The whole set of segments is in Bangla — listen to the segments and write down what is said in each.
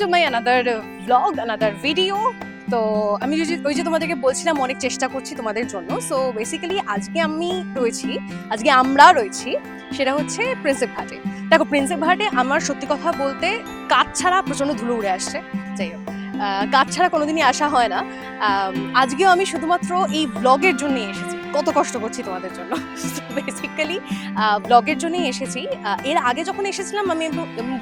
To my another blog another video তো আমি ওই যে তোমাদেরকে বলছিলাম, অনেক চেষ্টা করছি তোমাদের জন্য। সো বেসিক্যালি আজকে আমি রয়েছি, আজকে আমরা রয়েছি, সেটা হচ্ছে প্রিন্সেপ ঘাটে দেখো প্রিন্সেপ ঘাটে আমার সত্যি কথা বলতে কাজ ছাড়া প্রচণ্ড ধুলো উড়ে আসছে। যাই হোক কাজ ছাড়া কোনোদিনই আসা হয় না। আজকেও আমি শুধুমাত্র এই ব্লগের জন্যই এসেছি। কত কষ্ট করছি তোমাদের জন্য। বেসিক্যালি ব্লগের জন্যই এসেছি। এর আগে যখন এসেছিলাম, আমি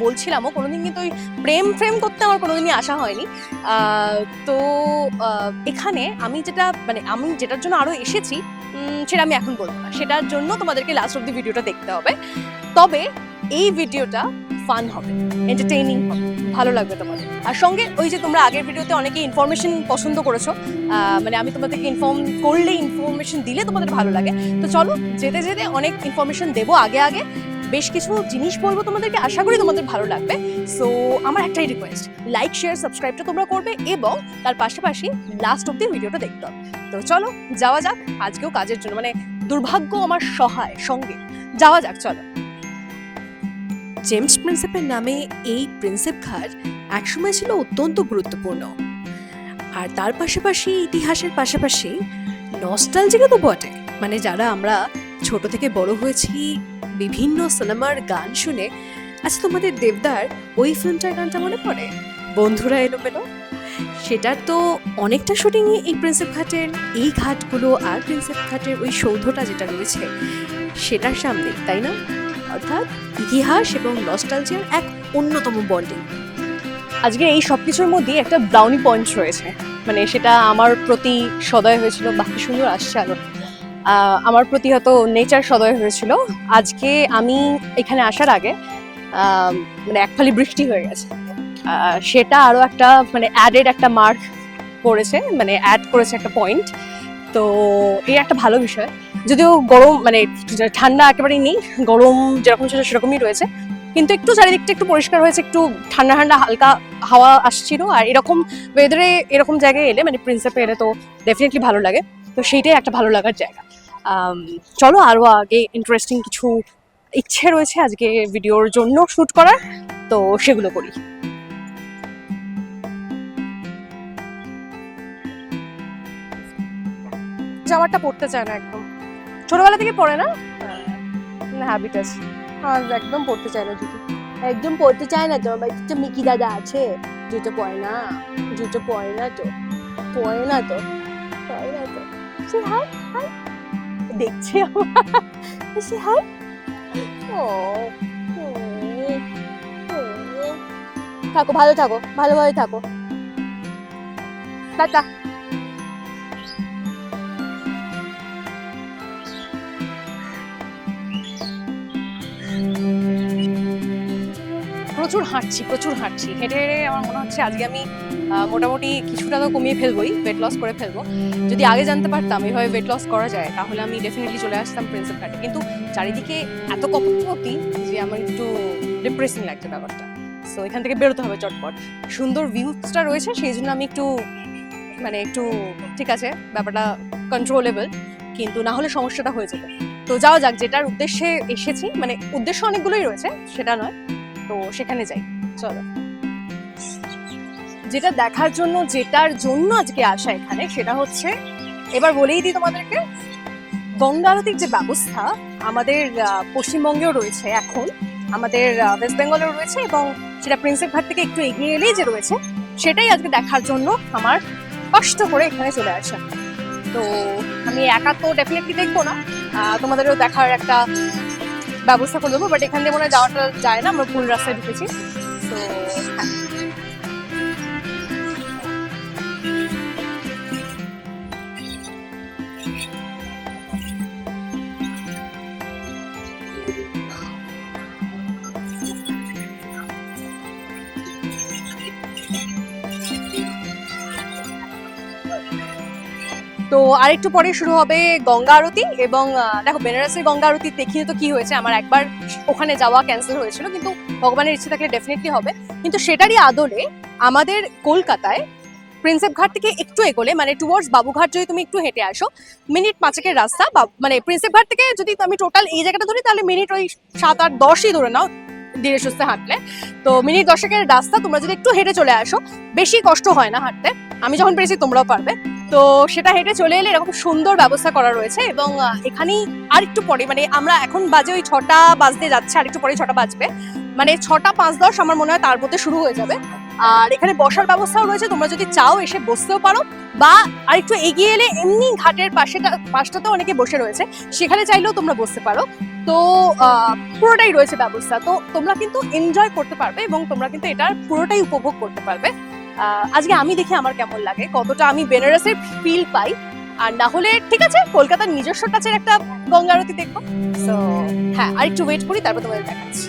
বলছিলামও কোনোদিন কিন্তু ওই প্রেম ফ্রেম করতে আমার কোনোদিনই আসা হয়নি। তো এখানে আমি যেটা মানে আমি যেটার জন্য আরও এসেছি সেটা আমি এখন বলব না। সেটার জন্য তোমাদেরকে লাস্ট অব্দি ভিডিওটা দেখতে হবে। তবে এই ভিডিওটা ফান হবে এন্টারটেইনিং হবে, ভালো লাগবে তোমাদের। আর সঙ্গে ওই যে তোমরা আগের ভিডিওতে অনেকে ইনফরমেশন পছন্দ করেছ মানে আমি তোমাদেরকে ইনফর্ম করলে ইনফরমেশন দিলে তোমাদের ভালো লাগে। তো চলো, যেতে যেতে অনেক ইনফরমেশন দেবো আগে আগে। বেশ কিছু জিনিস বলব তোমাদেরকে, আশা করি তোমাদের ভালো লাগবে। সো আমার একটাই রিকোয়েস্ট লাইক শেয়ার সাবস্ক্রাইবটা তোমরা করবে এবং তার পাশাপাশি লাস্ট অব্দি ভিডিওটা দেখতে হবে। তো চলো, যাওয়া যাক, আজকেও কাজের জন্য মানে দুর্ভাগ্য আমার সহায়, সঙ্গে। যাওয়া যাক, চলো। জেমস প্রিন্সেপের নামে এই প্রিন্সেপ ঘাট একসময় ছিল অত্যন্ত গুরুত্বপূর্ণ। আর তার পাশাপাশি ইতিহাসের পাশাপাশি নস্টালজিকে তো বটে। মানে যারা আমরা ছোট থেকে বড় হয়েছি, বিভিন্ন সিনেমার গান শুনে আচ্ছা তোমাদের দেবদার ওই ফিল্মটার গানটা মনে পড়ে? বন্ধুরা এলো পেল সেটার তো অনেকটা শুটিংই এই প্রিন্সেপ ঘাটের, এই ঘাটগুলো আর প্রিন্সেপ ঘাটের ওই সৌধটা যেটা রয়েছে, সেটার সামনে, তাই না? অর্থাৎ ইতিহাস এবং নস্টালজিয়ার এক অন্যতম বন্ডিং আজকে এই সব কিছুর মধ্যেই একটা ব্রাউনি পয়েন্ট রয়েছে। মানে সেটা আমার প্রতি সদয় হয়েছিল বাকি সুন্দর আসছে আলো। আমার প্রতি হয়তো নেচার সদয় হয়েছিল। আজকে আমি এখানে আসার আগে মানে এক ফালি বৃষ্টি হয়ে গেছে। সেটা আরও একটা মানে অ্যাডেড একটা মার্ক করেছে মানে অ্যাড করেছে একটা পয়েন্ট তো এই একটা ভালো বিষয়। যদিও গরম মানে ঠান্ডা একেবারেই নেই, গরম যেরকম ছিল সেরকমই রয়েছে। কিন্তু একটু চারিদিকটা একটু পরিষ্কার হয়েছে, একটু ঠান্ডা ঠান্ডা হালকা হাওয়া আসছিল। আর এরকম ওয়েদারে এরকম জায়গায় এলে মানে প্রিন্সেপে এলে তো ডেফিনেটলি ভালো লাগে। তো সেইটাই একটা ভালো লাগার জায়গা। চলো আরও আগে ইন্টারেস্টিং কিছু ইচ্ছে রয়েছে আজকে ভিডিওর জন্য শ্যুট করার। তো সেগুলো করি। জামাটা পড়তে চায় না একদম। ছোটবেলা থেকে পড়ে না? না হ্যাবিট আছে। আর একদম পড়তে চায় না জুতো। একদম পড়তে চায় না তো আমার বাড়িতে মিকি দাদা আছে। জুতো পরে না জুতো পরে না তো পরে না তো পরে না তো। Say hi hi. দেখছে সে হাই। ও। থাকো ভালো থাকো ভালোভাবে থাকো। টাটা। প্রচুর হাঁটছি প্রচুর হাঁটছি। হেঁটে হেঁটে আমার মনে হচ্ছে আজকে আমি মোটামুটি কিছুটা তো কমিয়ে ফেলবোই ওয়েট লস করে ফেলব। যদি আগে জানতে পারতাম এভাবে ওয়েট লস করা যায়, তাহলে আমি ডেফিনেটলি চলে আসতাম প্রিন্সেপ ঘাটে। কিন্তু চারিদিকে এত কপতি যে আমার একটু ডিপ্রেসিং লাগছে ব্যাপারটা। সো এখান থেকে বেরোতে হবে চটপট। সুন্দর ভিউজটা রয়েছে, সেই জন্য আমি একটু মানে একটু, ঠিক আছে, ব্যাপারটা কন্ট্রোলেবল কিন্তু না হলে সমস্যাটা হয়ে যেত। তো যাওয়া যাক, যেটার উদ্দেশ্যে এসেছি মানে উদ্দেশ্য অনেকগুলোই রয়েছে, সেটা নয়। তো সেখানে যাই। চলো। যেটা দেখার জন্য, যেটার জন্য আজকে আসা এখানে, সেটা হচ্ছে, এবার বলেই দিই তোমাদেরকে গঙ্গা আরতির যে ব্যবস্থা আমাদের পশ্চিমবঙ্গেও রয়েছে এখন। আমাদের ওয়েস্ট বেঙ্গলেও রয়েছে এবং সেটা প্রিন্সেপ ঘাট থেকে একটু এগিয়ে এলেই যে রয়েছে, সেটাই আজকে দেখার জন্য আমার কষ্ট করে এখানে চলে আসা। তো আমি একা তো ডেফিনেটলি দেখব না। তোমাদেরও দেখার একটা ব্যবস্থা করে দেবো বাট এখান দিয়ে মনে হয় যাওয়াটা যায় না, আমরা ভুল রাস্তায় ঢুকেছি। তো হ্যাঁ। তো আরেকটু পরে শুরু হবে গঙ্গা আরতি এবং দেখো বেনারসের গঙ্গা আরতি দেখিয়ে তো কি হয়েছে, আমার একবার ওখানে যাওয়া ক্যান্সেল হয়েছিল, কিন্তু ভগবানের ইচ্ছে থাকলে ডেফিনেটলি হবে। কিন্তু সেটারই আদলে আমাদের কলকাতায় প্রিন্সেপ ঘাট থেকে একটু এগোলে মানে টুয়ার্ডস বাবুঘাট যদি তুমি একটু হেঁটে আসো, মিনিট পাঁচেকের রাস্তা মানে প্রিন্সেপ ঘাট থেকে যদি আমি টোটাল এই জায়গাটা ধরি, তাহলে মিনিট ওই সাত আট দশই ধরে নাও, ধীরে সুস্থে হাঁটলে। তো মিনিট দশেকের রাস্তা, তোমরা যদি একটু হেঁটে চলে আসো, বেশি কষ্ট হয় না হাঁটতে। আমি যখন পেরেছি তোমরাও পারবে। তো সেটা হেঁটে চলে এলে এরকম সুন্দর ব্যবস্থা করা রয়েছে এবং এখানেই আর একটু পরে মানে আমরা এখন বাজে ওই ছটা বাজতে যাচ্ছে আর একটু পরে ছটা বাজবে। মানে ছটা পাঁচ দশ আমার মনে হয় তার মধ্যে শুরু হয়ে যাবে। আর এখানে বসার ব্যবস্থাও রয়েছে, তোমরা যদি চাও এসে বসতেও পারো বা আরেকটু এগিয়ে এলে এমনি ঘাটের পাশেটা, পাশটাতেও অনেকে বসে রয়েছে, সেখানে চাইলেও তোমরা বসতে পারো। তো পুরোটাই রয়েছে ব্যবস্থা। তো তোমরা কিন্তু এনজয় করতে পারবে এবং তোমরা কিন্তু এটার পুরোটাই উপভোগ করতে পারবে। আজকে আমি দেখি আমার কেমন লাগে, কতটা আমি বেনারসের ফিল পাই। আর না হলে, ঠিক আছে, কলকাতার নিজস্ব টাচের একটা গঙ্গা আরতি দেখব। তো হ্যাঁ আরেকটু ওয়েট করি, তারপর তোমাদের দেখাচ্ছি।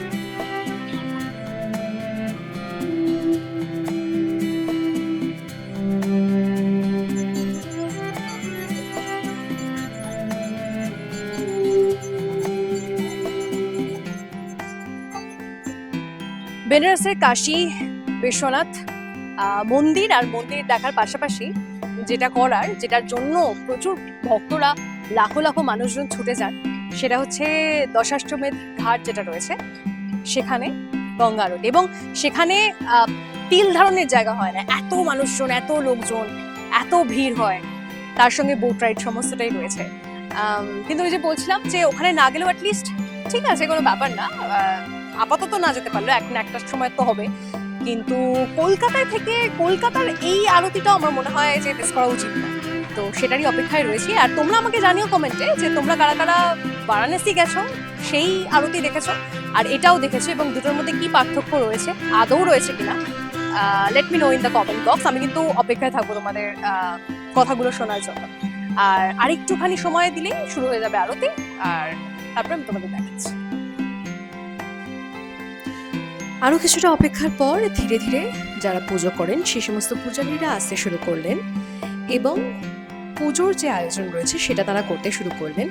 বেনারসের কাশী, বিশ্বনাথ মন্দির আর মন্দির দেখার পাশাপাশি যেটা করার, যেটার জন্য প্রচুর ভক্তরা লাখো লাখো মানুষজন ছুটে যান, সেটা হচ্ছে দশাষ্টমের ঘাট যেটা রয়েছে, সেখানে গঙ্গা আরতি। এবং সেখানে তিল ধারণের জায়গা হয় না। এত মানুষজন, এত লোকজন, এত ভিড় হয়। তার সঙ্গে বোট রাইড সমস্তটাই রয়েছে। কিন্তু ওই যে বলছিলাম যে ওখানে না গেলেও অ্যাটলিস্ট ঠিক আছে, কোনো ব্যাপার না। আপাতত না যেতে পারল এক না একটার সময় তো হবে। কিন্তু কলকাতায় থেকে কলকাতার এই আরতিটাও আমার মনে হয় যে মিস করা উচিত না। তো সেটারই অপেক্ষায় রয়েছি। আর তোমরা আমাকে জানিও কমেন্টে যে তোমরা কারা কারা বারাণসী গেছো, সেই আরতি দেখেছ, আর এটাও দেখেছ এবং দুটোর মধ্যে কি পার্থক্য রয়েছে, আদৌ রয়েছে কিনা let me know in the comment box আমি কিন্তু অপেক্ষায় থাকব তোমাদের কথাগুলো শোনার জন্য। আর আরেকটুখানি সময় দিলেই শুরু হয়ে যাবে আরতি। আর তারপরে আমি তোমাদের দেখাচ্ছি। আরও কিছুটা অপেক্ষার পর ধীরে ধীরে যারা পুজো করেন সেই সমস্ত পূজারীরা আসতে শুরু করলেন এবং পুজোর যে আয়োজন রয়েছে, সেটা তারা করতে শুরু করলেন।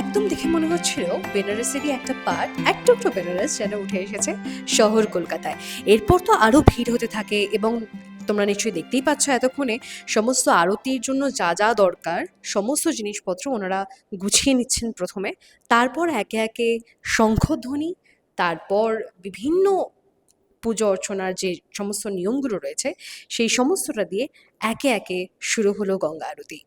একদম দেখে মনে হচ্ছিল বেনারসেরই একটা পার্ট একটু একটু বেনারস যেন উঠে এসেছে শহর কলকাতায়। এরপর তো আরও ভিড় হতে থাকে এবং তোমরা নিশ্চয়ই দেখতেই পাচ্ছ এতক্ষণে সমস্ত আরতির জন্য যা যা দরকার, সমস্ত জিনিসপত্র ওনারা গুছিয়ে নিচ্ছেন প্রথমে। তারপর একে একে শঙ্খধ্বনি, তারপর বিভিন্ন পুজো অর্চনার যে সমস্ত নিয়মগুলো রয়েছে, সেই সমস্তটা দিয়ে একে একে শুরু হলো গঙ্গা আরতি।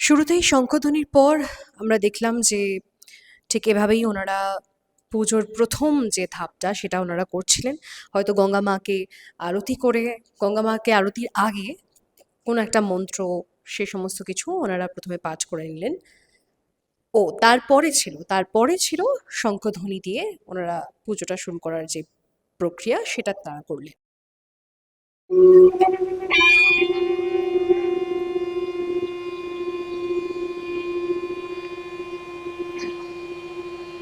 শুরুতেই শঙ্খধ্বনির পর আমরা দেখলাম যে ঠিক এভাবেই ওনারা পুজোর প্রথম যে ধাপটা সেটা ওনারা করছিলেন। হয়তো গঙ্গা মাকে আরতি করে, গঙ্গা মাকে আরতির আগে কোনো একটা মন্ত্র, সে সমস্ত কিছু ওনারা প্রথমে পাঠ করে নিলেন। ও, তারপরে ছিল তারপরে ছিল শঙ্খধ্বনি দিয়ে ওনারা পুজোটা শুরু করার যে প্রক্রিয়া সেটা তারা করলেন।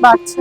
বাচ্চা।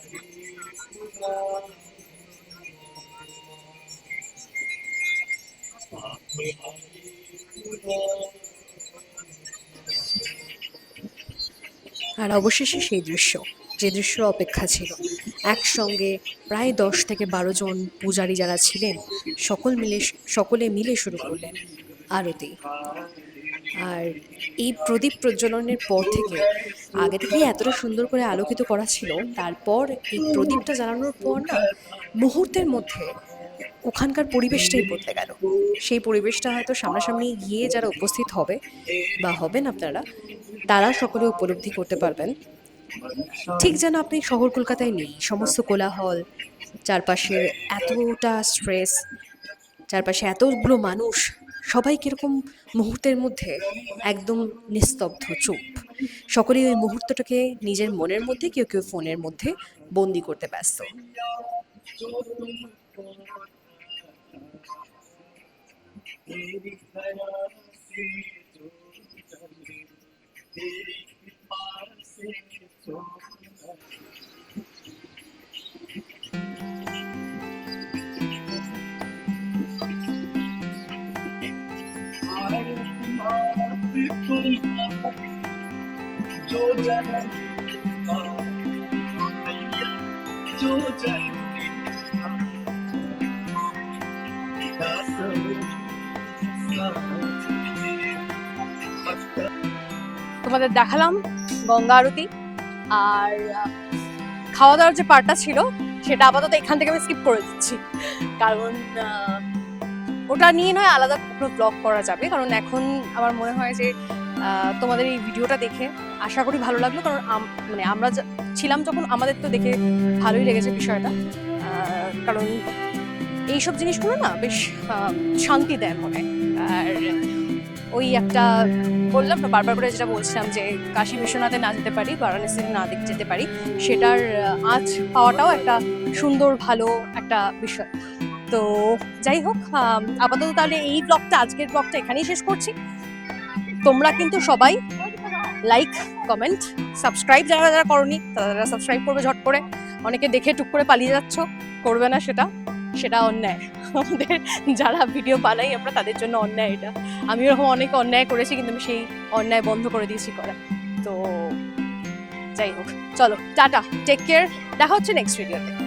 আর অবশেষে সেই দৃশ্য, যে দৃশ্য অপেক্ষা ছিল। একসঙ্গে প্রায় দশ থেকে বারো জন পূজারী যারা ছিলেন, সকল মিলে, সকলে মিলে শুরু করলেন আরতি। আর এই প্রদীপ প্রজ্বলনের পর থেকে আগে থেকেই এতটা সুন্দর করে আলোকিত করা ছিল, তারপর এই প্রদীপটা জ্বালানোর পর না, মুহূর্তের মধ্যে ওখানকার পরিবেশটাই বদলে গেল। সেই পরিবেশটা হয়তো সামনাসামনি গিয়ে যারা উপস্থিত হবে বা হবেন আপনারা, তারা সকলে উপলব্ধি করতে পারবেন। ঠিক যেন আপনি শহর কলকাতায় নেই, সমস্ত কোলাহল, চারপাশে এতটা স্ট্রেস চারপাশে এতগুলো মানুষ, সবাই কীরকম মুহূর্তের মধ্যে একদম নিস্তব্ধ, চুপ। সকলেই ওই মুহূর্তটাকে নিজের মনের মধ্যে, কেউ কেউ ফোনের মধ্যে বন্দি করতে ব্যস্ত। Delik merası tutarım, delik bitmezse tutarım. Ayrılma tutulma, jo jana, jo jana. তোমাদের দেখালাম গঙ্গা আরতি আর খাওয়া দাওয়ার যে পার্টটা ছিল, সেটা আপাতত এখান থেকে আমি স্কিপ করে দিচ্ছি। কারণ ওটা নিয়ে নয়, আলাদা কোনো ব্লগ করা যাবে। কারণ এখন আমার মনে হয় যে তোমাদের এই ভিডিওটা দেখে আশা করি ভালো লাগল। কারণ মানে আমরা ছিলাম যখন আমাদের তো দেখে ভালোই লেগেছে বিষয়টা। কারণ এইসব জিনিসগুলো না বেশ শান্তি দেয় মনে। আর ওই একটা বললাম না, বারবার করে যেটা বলছিলাম যে কাশী বিশ্বনাথে না যেতে পারি বারাণসীতে না যেতে পারি, সেটার আজ পাওয়াটাও একটা সুন্দর, ভালো একটা বিষয়। তো যাই হোক আপাতত তাহলে এই ব্লগটা আজকের ব্লগটা এখানেই শেষ করছি। তোমরা কিন্তু সবাই লাইক কমেন্ট সাবস্ক্রাইব যারা যারা করনি, তারা সাবস্ক্রাইব করবে ঝট করে। অনেকে দেখে টুক করে পালিয়ে যাচ্ছ, করবে না সেটা। সেটা অন্যায়। আমাদের যারা ভিডিও বানাই, আমরা তাদের জন্য অন্যায় এটা। আমি ওরকম অনেক অন্যায় করেছি, কিন্তু আমি সেই অন্যায় বন্ধ করে দিয়েছি করা। তো যাই হোক, চলো, টাটা টেক কেয়ার দেখা হচ্ছে নেক্সট ভিডিওতে